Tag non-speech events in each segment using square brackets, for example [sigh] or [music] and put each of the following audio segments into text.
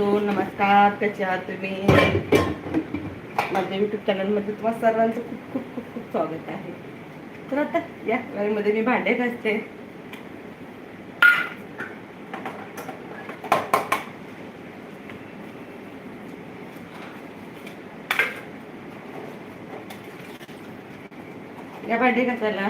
Hello नमस्कार कसे आहात तुम्ही? माझ्या युट्यूब चॅनलमध्ये तुम्हा सर्वांचं खूप खूप खूप खूप स्वागत आहे. तर आता या वेळेमध्ये मी भांडे घासते. या भांडे घासायला.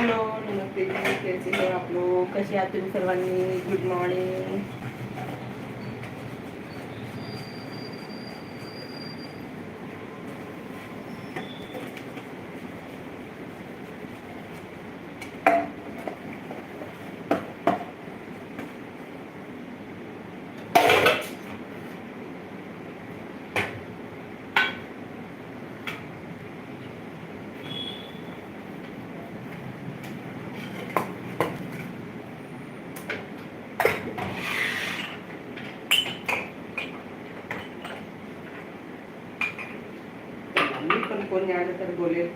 हॅलो नमस्ते जी कैसे हो आप लोग कसे आहात तुम्ही सर्वांनी? गुड मॉर्निंग मी पण कोणी आलं तर बोलेल.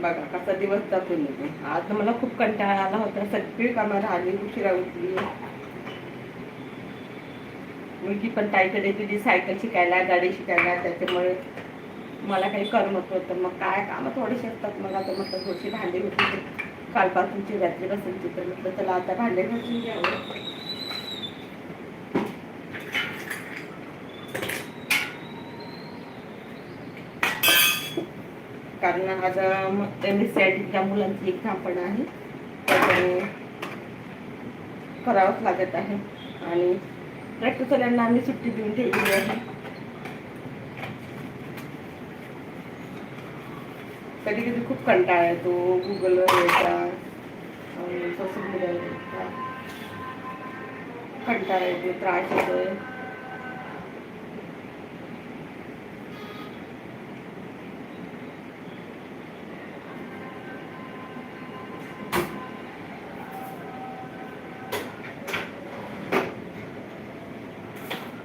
बघा कसा दिवस जातो निघून आज मला खूप कंटाळा आला होता. सगळी कामं राहिली उशिरा उठली. मुलगी पण ताईकडे तुझी सायकल शिकायला गाडी शिकायला. त्याच्यामुळे मला काही करमत होतं. मग काय कामं थोडीशी असतात मला. आता म्हटलं थोडीशी भांडी होती कालपासूनची रात्री बसायची तर म्हटलं चला आता भांडे घासून घ्यावं. कारण आज एम एस सी आय टीच्या मुलांची एक्झाम पण आहे. त्याच्यामुळे करावंच लागत आहे. आणि प्रॅक्टिकल्यांना आम्ही सुट्टी देऊन ठेवलेली आहे. कधी कधी खूप कंटाळा येतो. गुगलवर यायचा सोशल मीडियावर यायचा कंटाळा येतो त्रास येतोय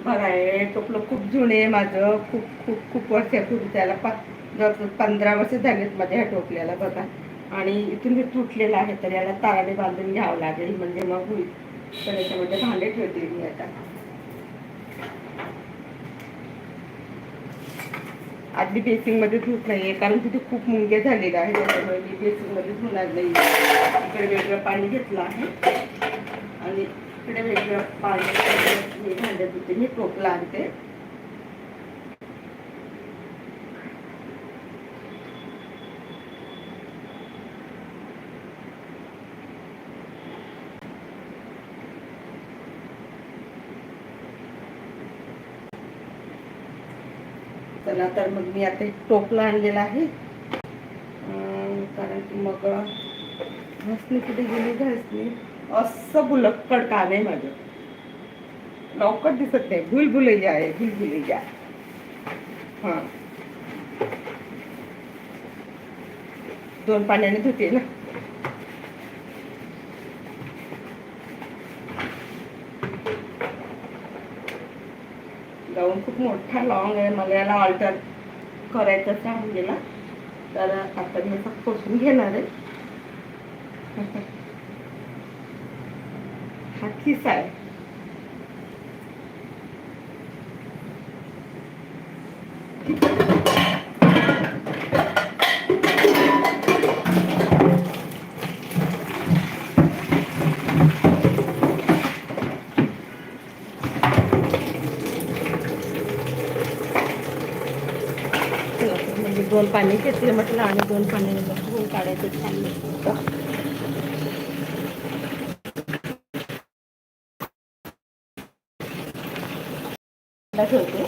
बरं आहे टोपलं खूप जुने आहे माझं. खूप खूप खूप वर्षापूर्वी त्याला प पंधरा वर्ष झालेत माझ्या ह्या टोपल्याला बघा. आणि इथून मी तुटलेलं आहे तर याला ताराने बांधून घ्यावं लागेल. म्हणजे मग होईल. तर याच्यामध्ये भांडे ठेवते मी आता. आधी बेसिंगमध्ये धुत नाहीये कारण तिथे खूप मुंग्या झालेल्या आहे त्याच्यामुळे मी बेसिंगमध्ये धुणार नाही इकडे वेगळं पाणी घेतलं आहे. आणि इकडे वेगळं पाणी मी भांड्यात धुते. मी टोपला आणते. चला तर मग मी आता एक टोपला आणलेला आहे. अं, कारण की मग घासणी कुठे गेली? घासणी. असं बुलक्कड कान आहे माझं. लवकर दिसत नाही. भुलभुलैया आहे भुलभुलैया. हा. दोन पाण्याने धुते ना. गाऊन खूप मोठा लॉंग आहे. मला याला ऑल्टर करायचं सांगून गेला तर आता मी असं पोसून घेणार आहे. [laughs] हा खिसा आहे म्हणजे दोन पाणी घेतले म्हटलं आणि दोन पाण्याने धुवून काढायचं छान ठेवते.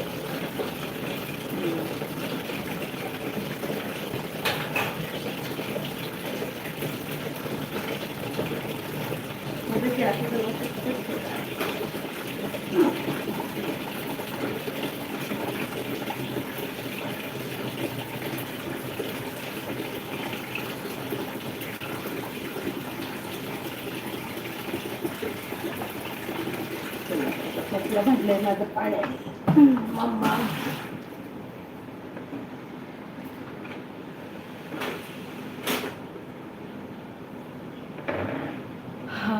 भांडलं पाण्या मम्मा हा.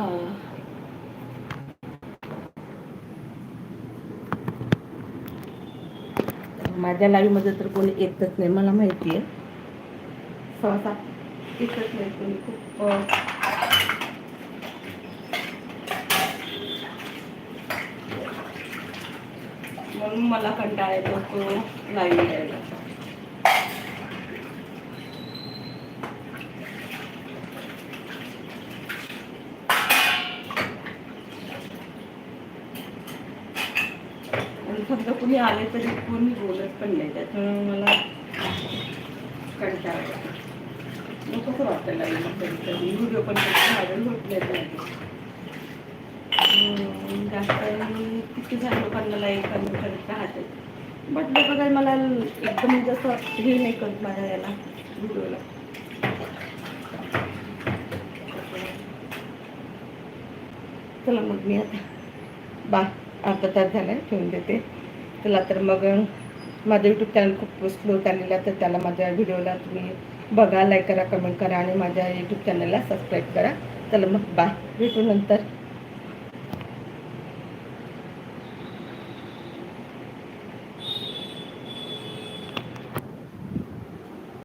माझ्या लाईव्हमध्ये तर कोणी येतच नाही मला माहिती आहे. सहसा येतच नाही कोणी खूप अं, म्हणून मला कंटाळा येतो तो लाईव्ह द्यायला फक्त कुणी आले तरी कोणी बोलत पण नाही त्याच्यामुळे मला कंटाळा येतो. मग कसं वाटतं लाईव्ह कधी कधी व्हिडिओ पण व्हायरल होत नाही जास्त किती झालं लोकांना लाईव्ह कमेंट करत राहते बट लोक काही मला एकदम जसं हे नाही करत माझ्या याला व्हिडिओला चला मग मी आता बा अर्धा तास झाला ठेवून देते चला तर मग माझं यूट्यूब चॅनल खूप स्लो आलेला तर त्याला माझ्या व्हिडिओला तुम्ही बघा लाईक करा कमेंट करा आणि माझ्या यूट्यूब चॅनलला सबस्क्राईब करा चला मग बाय भेटू नंतर